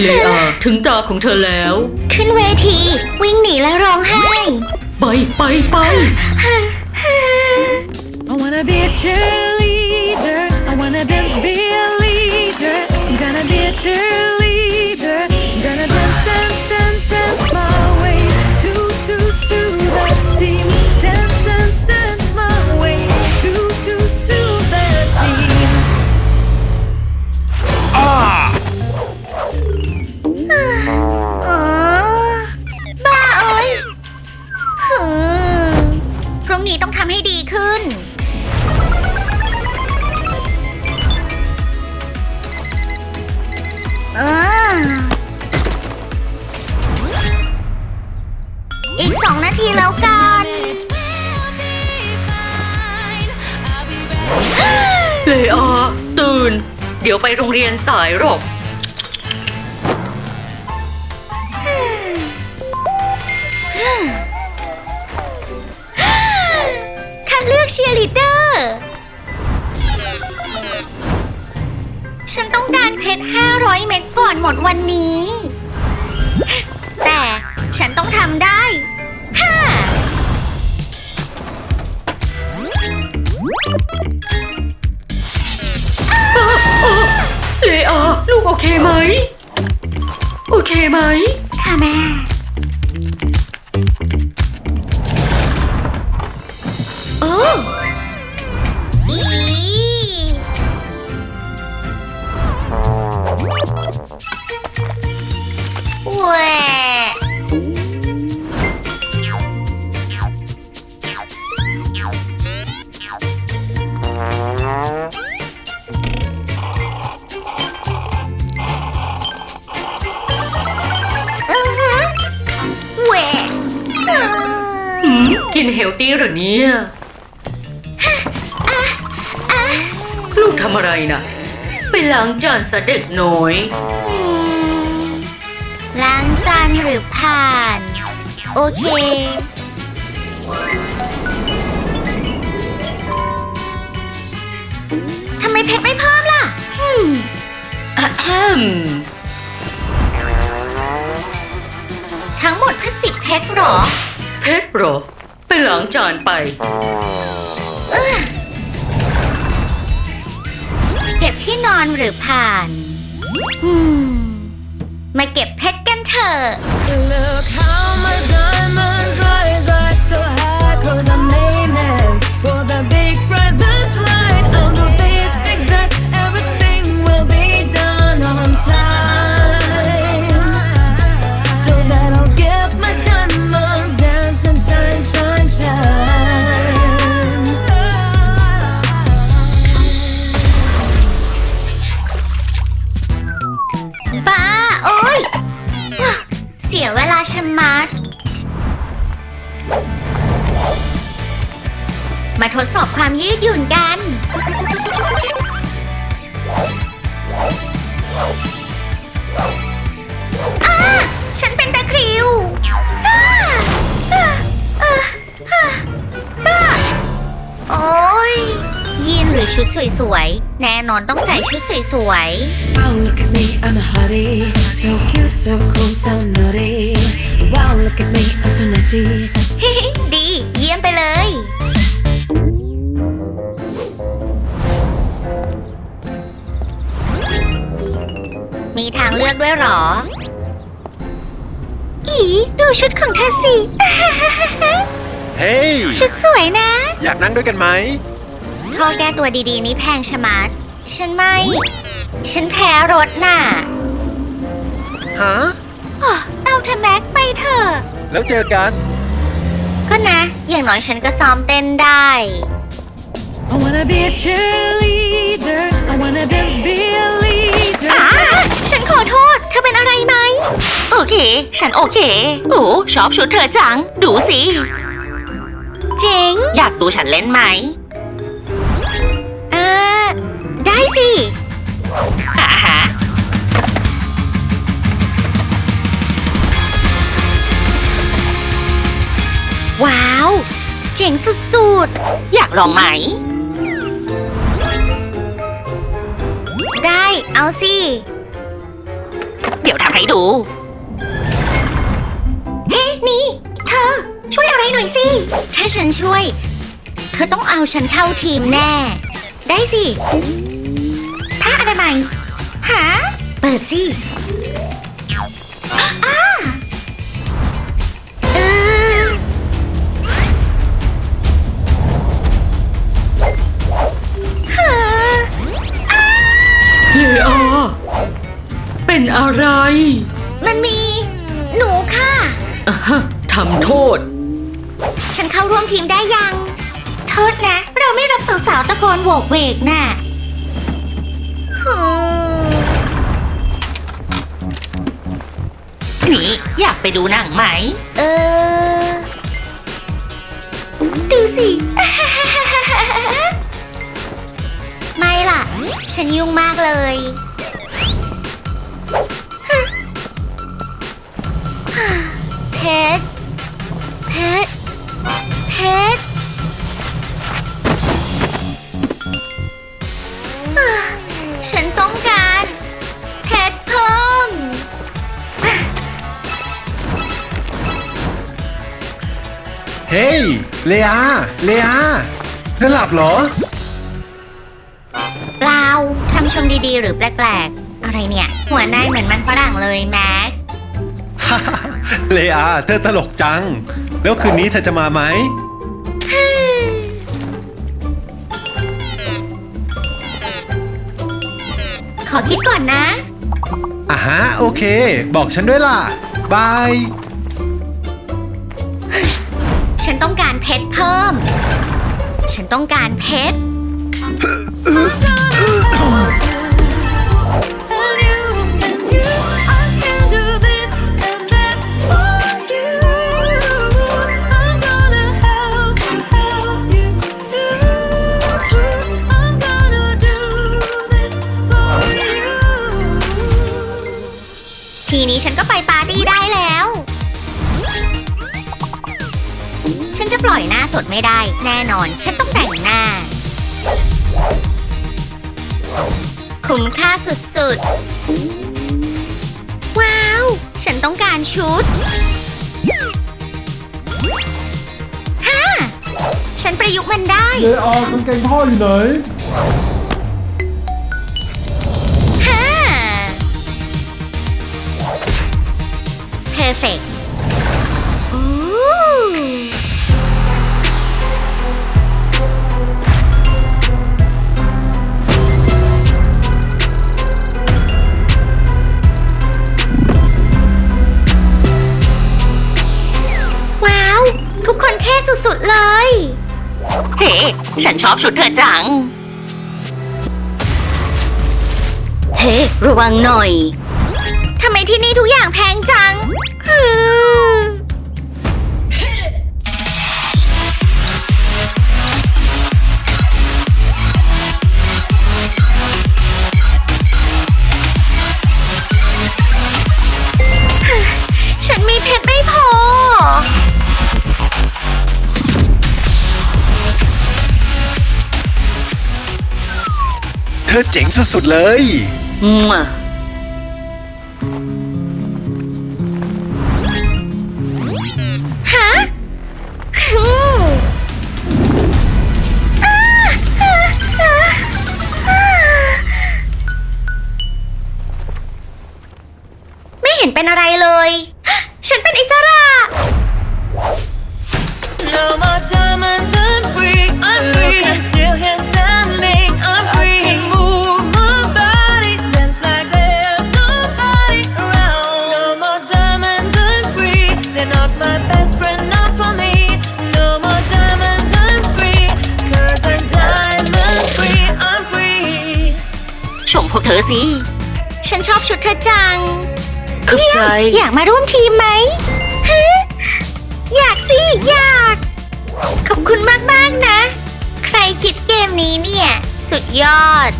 เลอาถึงตาของเธอแล้ว ขึ้นเวที วิ่งหนีและร้องไห้ ไปไปไป I wanna be a cheerleader. I wanna dance, be a leader. I'm gonna be a cheerleader. รุ่งนี้ต้องทำให้ดีขึ้น เออ อีกสองนาทีแล้วกัน เลอาตื่น เดี๋ยวไปโรงเรียนสายหรอก เลือกเชียร์ลีดเดอร์ ฉันต้องการเพชร 500 เม็ดก่อนหมดวันนี้ แต่ฉันต้องทำได้ฮ่าเลอาลูกโอเคไหม โอเคไหม ค่ะแม่ นี่ยลูกทำอะไรนะไปล้างจานซะเด็กน้อยอืมล้างจานหรือผ่าน โอเค ทำไมเพชรไม่เพิ่มล่ะฮึมอะแฮมทั้งหมดเพื่อสิบเพชรเหรอ เพชรเหรอไปล้าง จานไป เก็บที่นอนหรือผ่าน อืม มาเก็บเพชรกันเถอะ มาทดสอบความยืดหยุ่นกัน อ้า ฉันเป็นตะคริวอ้าอ้าอ้าอ้าบ้าโอ๊ยยีนหรือชุดสวยๆ แน่นอนต้องใส่ชุดสวยๆ Wow, look at me, I'm a hottie. So cute, so cool, so naughty. Wow, look at me, I'm so nasty. ดี เยี่ยมไปเลย มีทางเลือกด้วยเหรอ อีดูชุดของเธอสิ เฮ้ย ชุดสวยนะ อยากนั่งด้วยกันไหมท่อแก้ตัวดีๆ นี่แพงชะมัด ฉันไม่ ฉันแพ้รถน่ะฮะเอาเธอแม็กไปเถอะ แล้วเจอกัน ก็นะ อย่างน้อยฉันก็ซ้อมเต้นได้ I wanna be a cheerleader. I wanna dance, be a leader. อ่าฉันขอโทษ เธอเป็นอะไรไหม โอเค ฉันโอเค โอ้ชอบชุดเธอจัง ดูสิ เจ๋ง อยากดูฉันเล่นไหม เออ ได้สิอ่าฮะว้าว เจ๋งสุดๆ อยากลองไหม เอาสิ เดี๋ยวทำให้ดู เฮ้ นี่ เธอ ช่วยอะไรหน่อยสิ ถ้าฉันช่วย เธอต้องเอาฉันเข้าทีมแน่ ได้สิผ้าอนามัยหา เปิดสิอ้า เป็นอะไร มันมี หนูค่ะ อะฮะทำโทษ ฉันเข้าร่วมทีมได้ยัง โทษนะ เราไม่รับสาวๆตะโกนโหวกเวกน่ะฮึมนี่อยากไปดูหนังไหม เออ ดูสิ ไม่ล่ะ ฉันยุ่งมากเลย ฉันต้องการเพชรเพิ่ม เฮ้ย เลอาเลอาเธอหลับเหรอ เปล่าคำชมดีๆ หรือแปลกๆ อะไรเนี่ย หัวนายเหมือนมันฝรั่งเลยแม็ก เลอาเธอตลกจัง แล้วคืนนี้เธอจะมาไหม อคิดก่อนนะ อะฮะโอเค บอกฉันด้วยล่ะ บาย ฉันต้องการเพชรเพิ่ม ฉันต้องการเพชร นี้ฉันก็ไปปาร์ตี้ได้แล้ว ฉันจะปล่อยหน้าสดไม่ได้ แน่นอนฉันต้องแต่งหน้า คุ้มค่าสุดๆ ว้าว ฉันต้องการชุดฮ่าฉันประยุกต์มันได้เลอากางเกงพ่ออยู่ไหน perfect อู้ว้าว ทุกคนเท่สุดๆเลย เฮ้ ฉันชอบชุดเธอจัง เฮ้ ระวังหน่อย ทำไมที่นี่ทุกอย่างแพงจังฮือฉันมีเพชรไม่พอ เธอเจ๋งสุดๆเลยฮ เห็นเป็นอะไรเลย ฉันเป็นอิสระ No more diamonds, I'm free. I'm free. I'm still here standing. I'm free. I can move my body, dance like there's nobody around. No more diamonds, I'm free. They're not my best friend, not for me. No more diamonds, I'm free. Cause I'm diamond free. I'm free. ชมพวกเธอสิ ฉันชอบชุดเธอจัง เข้าใจ อยากมาร่วมทีมไหมฮะอยากสิ อยาก ขอบคุณมาก ๆ นะ ใครคิดเกมนี้เนี่ย สุดยอด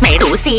ไม่รู้สิ